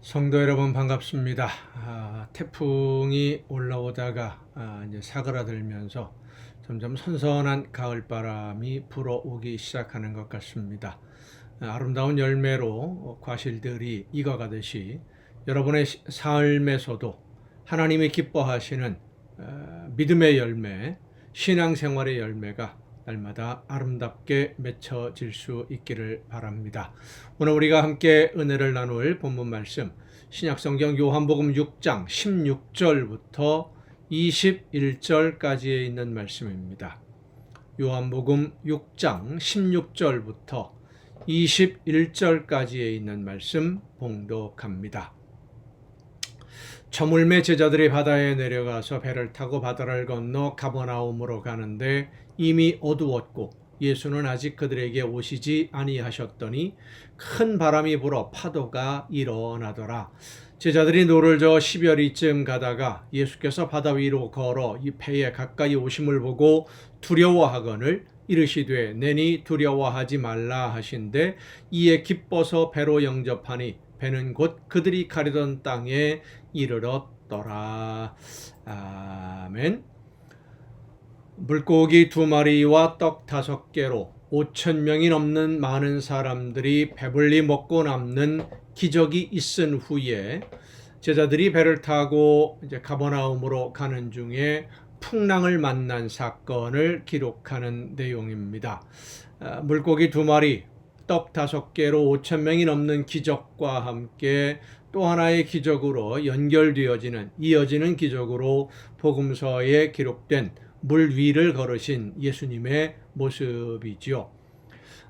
성도 여러분 반갑습니다. 아, 태풍이 올라오다가 아, 이제 사그라들면서 점점 선선한 가을 바람이 불어오기 시작하는 것 같습니다. 아, 아름다운 열매로 과실들이 익어가듯이 여러분의 시- 삶에서도 하나님이 기뻐하시는 아, 믿음의 열매, 신앙생활의 열매가 날마다 아름답게 맺혀질 수 있기를 바랍니다. 오늘 우리가 함께 은혜를 나눌 본문 말씀 신약성경 요한복음 6장 16절부터 21절까지에 있는 말씀입니다. 요한복음 6장 16절부터 21절까지에 있는 말씀 봉독합니다. 저물매 제자들이 바다에 내려가서 배를 타고 바다를 건너 가버나움으로 가는데 이미 어두웠고 예수는 아직 그들에게 오시지 아니하셨더니 큰 바람이 불어 파도가 일어나더라. 제자들이 노를 저어 10여리쯤 가다가 예수께서 바다 위로 걸어 이 배에 가까이 오심을 보고 두려워하거늘 이르시되 내니 두려워하지 말라 하신데 이에 기뻐서 배로 영접하니 배는 곧 그들이 가려던 땅에 이르렀더라. 아멘. 물고기 두 마리와 떡 다섯 개로 오천 명이 넘는 많은 사람들이 배불리 먹고 남는 기적이 있은 후에 제자들이 배를 타고 이제 가버나움으로 가는 중에 풍랑을 만난 사건을 기록하는 내용입니다. 아, 물고기 두 마리, 떡 다섯 개로 오천 명이 넘는 기적과 함께 또 하나의 기적으로 연결되어지는 이어지는 기적으로 복음서에 기록된 물 위를 걸으신 예수님의 모습이지요.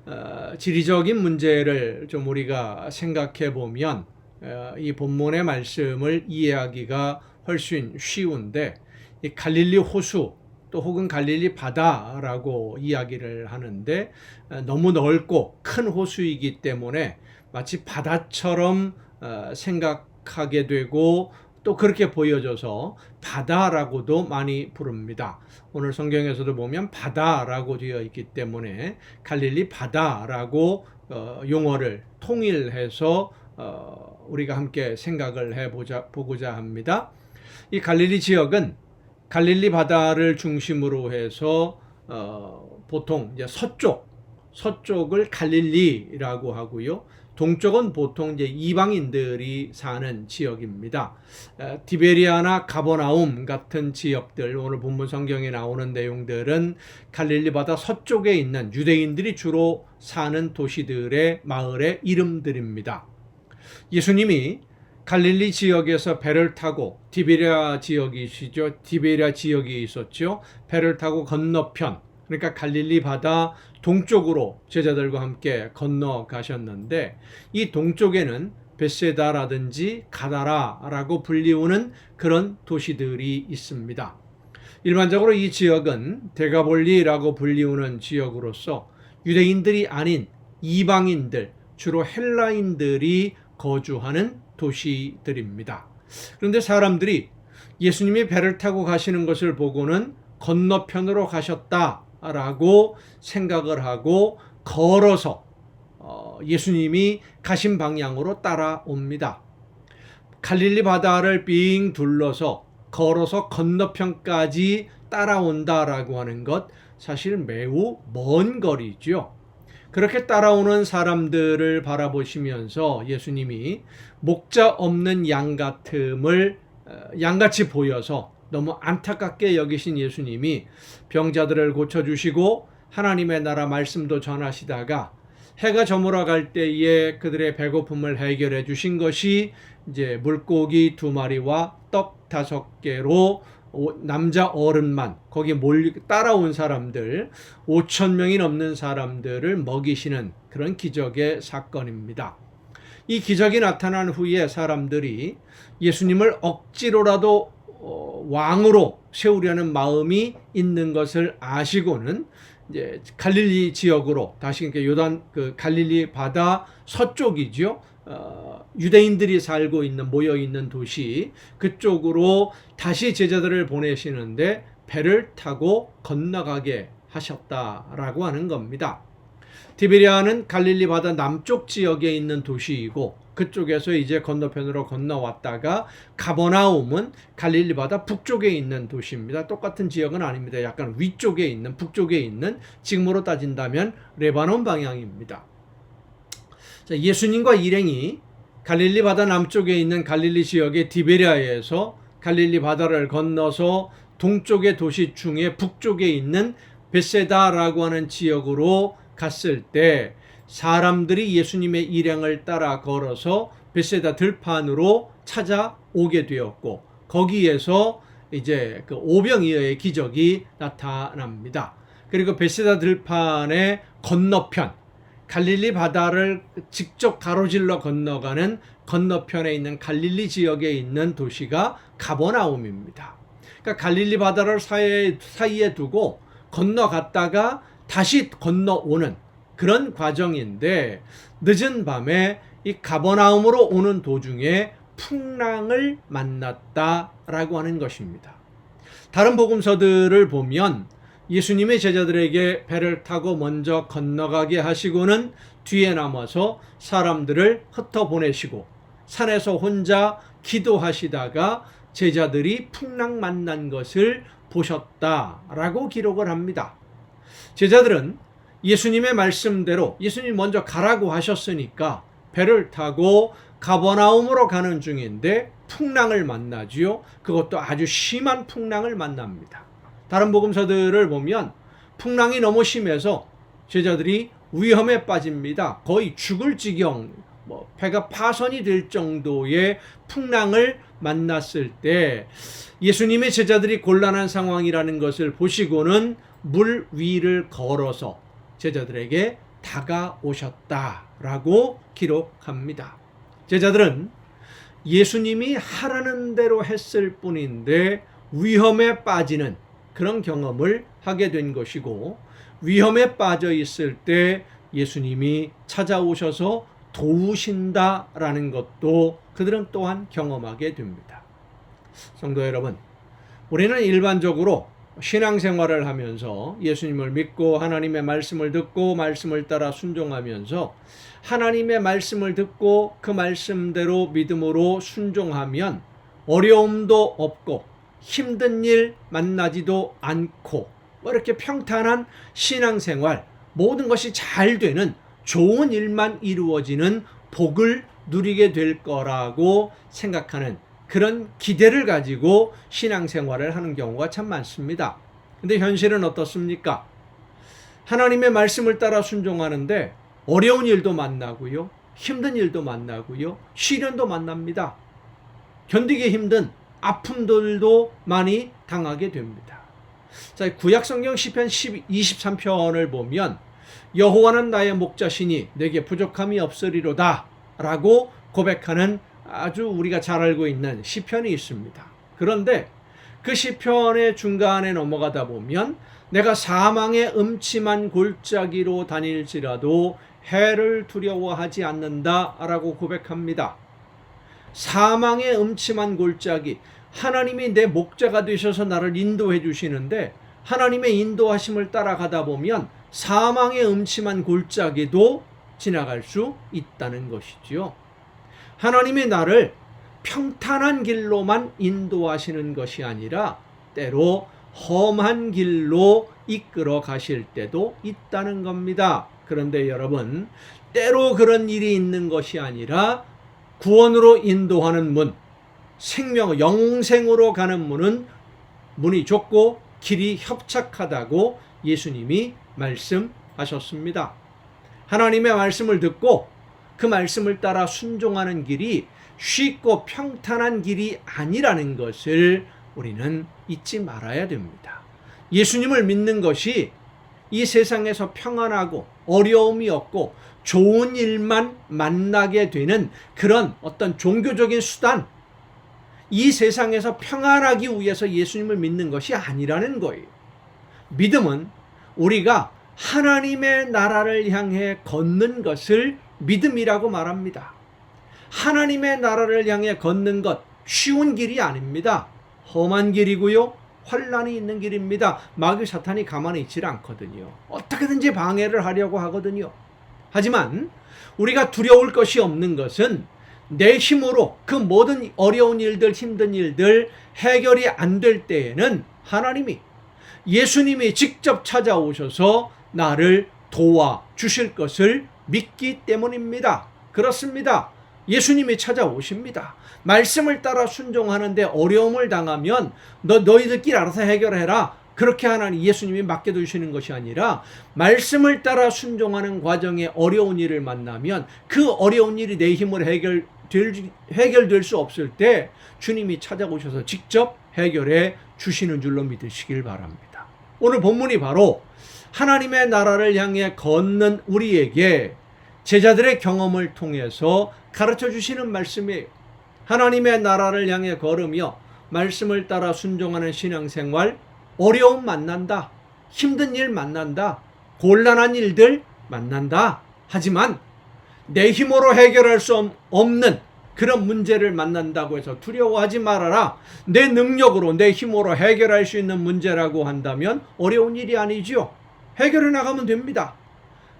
어, 지리적인 문제를 좀 우리가 생각해 보면 어, 이 본문의 말씀을 이해하기가 훨씬 쉬운데 이 갈릴리 호수 또 혹은 갈릴리 바다라고 이야기를 하는데 어, 너무 넓고 큰 호수이기 때문에 마치 바다처럼 어, 생각하게 되고 또 그렇게 보여져서 바다라고도 많이 부릅니다. 오늘 성경에서도 보면 바다라고 되어 있기 때문에 갈릴리 바다라고 어, 용어를 통일해서 어, 우리가 함께 생각을 해보자 보고자 합니다. 이 갈릴리 지역은 갈릴리 바다를 중심으로 해서 어, 보통 이제 서쪽 서쪽을 갈릴리라고 하고요. 동쪽은 보통 이제 이방인들이 사는 지역입니다. 어, 디베리아나 가버나움 같은 지역들 오늘 본문 성경에 나오는 내용들은 갈릴리 바다 서쪽에 있는 유대인들이 주로 사는 도시들의 마을의 이름들입니다. 예수님이 갈릴리 지역에서 배를 타고 디베리아 지역이시죠. 디베리아 지역에 있었죠. 배를 타고 건너편 그러니까 갈릴리 바다 동쪽으로 제자들과 함께 건너가셨는데 이 동쪽에는 베세다라든지 가다라라고 불리우는 그런 도시들이 있습니다. 일반적으로 이 지역은 데가볼리라고 불리우는 지역으로서 유대인들이 아닌 이방인들, 주로 헬라인들이 거주하는 도시들입니다. 그런데 사람들이 예수님이 배를 타고 가시는 것을 보고는 건너편으로 가셨다라고 생각을 하고 걸어서 어, 예수님이 가신 방향으로 따라옵니다. 갈릴리 바다를 빙 둘러서 걸어서 건너편까지 따라온다라고 하는 것 사실 매우 먼 거리죠. 그렇게 따라오는 사람들을 바라보시면서 예수님이 목자 없는 양 같음을 어, 양같이 보여서 너무 안타깝게 여기신 예수님이 병자들을 고쳐주시고 하나님의 나라 말씀도 전하시다가 해가 저물어 갈 때에 그들의 배고픔을 해결해 주신 것이 이제 물고기 두 마리와 떡 다섯 개로 오- 남자 어른만 거기 몰 따라온 사람들 5천 명이 넘는 사람들을 먹이시는 그런 기적의 사건입니다. 이 기적이 나타난 후에 사람들이 예수님을 억지로라도 어, 왕으로 세우려는 마음이 있는 것을 아시고는 이제 갈릴리 지역으로 다시 이렇게 요단 그 갈릴리 바다 서쪽이죠. 어, 유대인들이 살고 있는 모여 있는 도시 그쪽으로 다시 제자들을 보내시는데 배를 타고 건너가게 하셨다라고 하는 겁니다. 디베리아는 갈릴리 바다 남쪽 지역에 있는 도시이고 그쪽에서 이제 건너편으로 건너왔다가 가버나움은 갈릴리 바다 북쪽에 있는 도시입니다. 똑같은 지역은 아닙니다. 약간 위쪽에 있는 북쪽에 있는 지금으로 따진다면 레바논 방향입니다. 자, 예수님과 일행이 갈릴리 바다 남쪽에 있는 갈릴리 지역의 디베리아에서 갈릴리 바다를 건너서 동쪽의 도시 중에 북쪽에 있는 베세다라고 하는 지역으로 갔을 때 사람들이 예수님의 일행을 따라 걸어서 베세다 들판으로 찾아오게 되었고 거기에서 이제 그 오병이어의 기적이 나타납니다. 그리고 베세다 들판의 건너편 갈릴리 바다를 직접 가로질러 건너가는 건너편에 있는 갈릴리 지역에 있는 도시가 가버나움입니다. 그러니까 갈릴리 바다를 사이에, 사이에 두고 건너갔다가 다시 건너오는 그런 과정인데 늦은 밤에 이 가버나움으로 오는 도중에 풍랑을 만났다라고 하는 것입니다. 다른 복음서들을 보면 예수님의 제자들에게 배를 타고 먼저 건너가게 하시고는 뒤에 남아서 사람들을 흩어 보내시고 산에서 혼자 기도하시다가 제자들이 풍랑 만난 것을 보셨다라고 기록을 합니다. 제자들은 예수님의 말씀대로 예수님 먼저 가라고 하셨으니까 배를 타고 가버나움으로 가는 중인데 풍랑을 만나지요. 그것도 아주 심한 풍랑을 만납니다. 다른 복음서들을 보면 풍랑이 너무 심해서 제자들이 위험에 빠집니다. 거의 죽을 지경, 뭐 배가 파손이 될 정도의 풍랑을 만났을 때 예수님의 제자들이 곤란한 상황이라는 것을 보시고는 물 위를 걸어서 제자들에게 다가오셨다라고 기록합니다. 제자들은 예수님이 하라는 대로 했을 뿐인데 위험에 빠지는 그런 경험을 하게 된 것이고 위험에 빠져 있을 때 예수님이 찾아오셔서 도우신다라는 것도 그들은 또한 경험하게 됩니다. 성도 여러분, 우리는 일반적으로 신앙생활을 하면서 예수님을 믿고 하나님의 말씀을 듣고 말씀을 따라 순종하면서 하나님의 말씀을 듣고 그 말씀대로 믿음으로 순종하면 어려움도 없고 힘든 일 만나지도 않고 뭐 이렇게 평탄한 신앙생활 모든 것이 잘 되는 좋은 일만 이루어지는 복을 누리게 될 거라고 생각하는 그런 기대를 가지고 신앙생활을 하는 경우가 참 많습니다. 근데 현실은 어떻습니까? 하나님의 말씀을 따라 순종하는데 어려운 일도 만나고요. 힘든 일도 만나고요. 시련도 만납니다. 견디기 힘든 아픔들도 많이 당하게 됩니다. 자, 구약 성경 시편 23편을 보면 여호와는 나의 목자시니 내게 부족함이 없으리로다라고 고백하는 아주 우리가 잘 알고 있는 시편이 있습니다. 그런데 그 시편의 중간에 넘어가다 보면 내가 사망의 음침한 골짜기로 다닐지라도 해를 두려워하지 않는다라고 고백합니다. 사망의 음침한 골짜기 하나님이 내 목자가 되셔서 나를 인도해 주시는데 하나님의 인도하심을 따라가다 보면 사망의 음침한 골짜기도 지나갈 수 있다는 것이지요. 하나님의 나를 평탄한 길로만 인도하시는 것이 아니라 때로 험한 길로 이끌어 가실 때도 있다는 겁니다. 그런데 여러분, 때로 그런 일이 있는 것이 아니라 구원으로 인도하는 문, 생명, 영생으로 가는 문은 문이 좁고 길이 협착하다고 예수님이 말씀하셨습니다. 하나님의 말씀을 듣고 그 말씀을 따라 순종하는 길이 쉽고 평탄한 길이 아니라는 것을 우리는 잊지 말아야 됩니다. 예수님을 믿는 것이 이 세상에서 평안하고 어려움이 없고 좋은 일만 만나게 되는 그런 어떤 종교적인 수단, 이 세상에서 평안하기 위해서 예수님을 믿는 것이 아니라는 거예요. 믿음은 우리가 하나님의 나라를 향해 걷는 것을 믿음이라고 말합니다. 하나님의 나라를 향해 걷는 것 쉬운 길이 아닙니다. 험한 길이고요. 환란이 있는 길입니다. 마귀 사탄이 가만히 있질 않거든요. 어떻게든지 방해를 하려고 하거든요. 하지만 우리가 두려울 것이 없는 것은 내 힘으로 그 모든 어려운 일들, 힘든 일들 해결이 안 될 때에는 하나님이 예수님이 직접 찾아오셔서 나를 도와 주실 것을 믿기 때문입니다. 그렇습니다. 예수님이 찾아오십니다. 말씀을 따라 순종하는데 어려움을 당하면 너 너희들끼리 알아서 해결해라. 그렇게 하나님 예수님이 맡겨두시는 것이 아니라 말씀을 따라 순종하는 과정에 어려운 일을 만나면 그 어려운 일이 내 힘으로 해결 될, 해결될 수 없을 때 주님이 찾아오셔서 직접 해결해 주시는 줄로 믿으시길 바랍니다. 오늘 본문이 바로 하나님의 나라를 향해 걷는 우리에게 제자들의 경험을 통해서 가르쳐 주시는 말씀이에요. 하나님의 나라를 향해 걸으며 말씀을 따라 순종하는 신앙생활 어려움 만난다. 힘든 일 만난다. 곤란한 일들 만난다. 하지만 내 힘으로 해결할 수 없는 그런 문제를 만난다고 해서 두려워하지 말아라. 내 능력으로, 내 힘으로 해결할 수 있는 문제라고 한다면 어려운 일이 아니지요. 해결해 나가면 됩니다.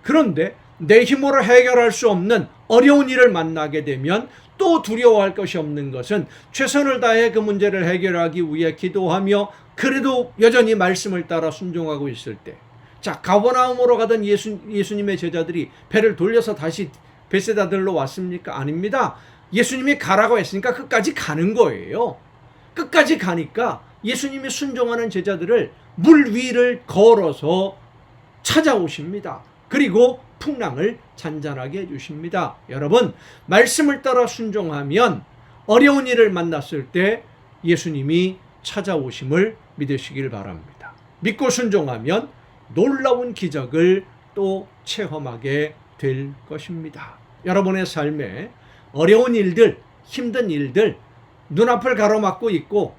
그런데 내 힘으로 해결할 수 없는 어려운 일을 만나게 되면 또 두려워할 것이 없는 것은 최선을 다해 그 문제를 해결하기 위해 기도하며 그래도 여전히 말씀을 따라 순종하고 있을 때. 자, 가버나움으로 가던 예수, 예수님의 제자들이 배를 돌려서 다시 베세다들로 왔습니까? 아닙니다. 예수님이 가라고 했으니까 끝까지 가는 거예요. 끝까지 가니까 예수님이 순종하는 제자들을 물 위를 걸어서 찾아오십니다. 그리고 풍랑을 잔잔하게 해주십니다. 여러분, 말씀을 따라 순종하면 어려운 일을 만났을 때 예수님이 찾아오심을 믿으시길 바랍니다. 믿고 순종하면 놀라운 기적을 또 체험하게 될 것입니다. 여러분의 삶에 어려운 일들, 힘든 일들, 눈앞을 가로막고 있고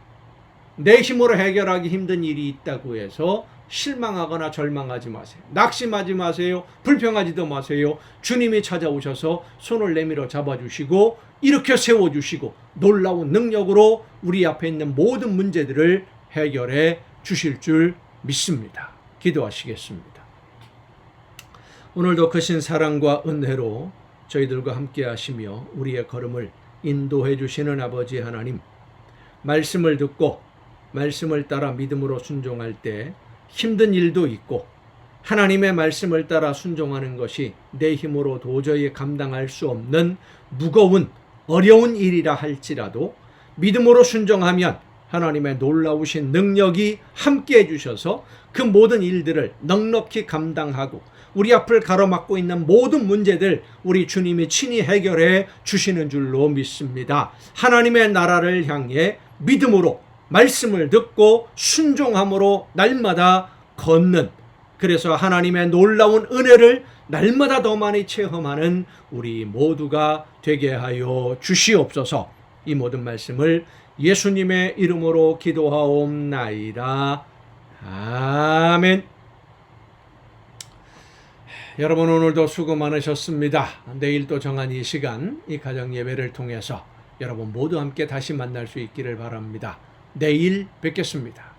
내 힘으로 해결하기 힘든 일이 있다고 해서 실망하거나 절망하지 마세요. 낙심하지 마세요. 불평하지도 마세요. 주님이 찾아오셔서 손을 내밀어 잡아주시고 일으켜 세워주시고 놀라운 능력으로 우리 앞에 있는 모든 문제들을 해결해 주실 줄 믿습니다. 기도하시겠습니다. 오늘도 크신 사랑과 은혜로 저희들과 함께 하시며 우리의 걸음을 인도해 주시는 아버지 하나님, 말씀을 듣고 말씀을 따라 믿음으로 순종할 때 힘든 일도 있고 하나님의 말씀을 따라 순종하는 것이 내 힘으로 도저히 감당할 수 없는 무거운 어려운 일이라 할지라도 믿음으로 순종하면 하나님의 놀라우신 능력이 함께 해주셔서 그 모든 일들을 넉넉히 감당하고 우리 앞을 가로막고 있는 모든 문제들 우리 주님이 친히 해결해 주시는 줄로 믿습니다. 하나님의 나라를 향해 믿음으로 말씀을 듣고 순종함으로 날마다 걷는 그래서 하나님의 놀라운 은혜를 날마다 더 많이 체험하는 우리 모두가 되게 하여 주시옵소서. 이 모든 말씀을 예수님의 이름으로 기도하옵나이다. 아멘. 여러분 오늘도 수고 많으셨습니다. 내일 또 정한 이 시간 이 가정 예배를 통해서 여러분 모두 함께 다시 만날 수 있기를 바랍니다. 내일 뵙겠습니다.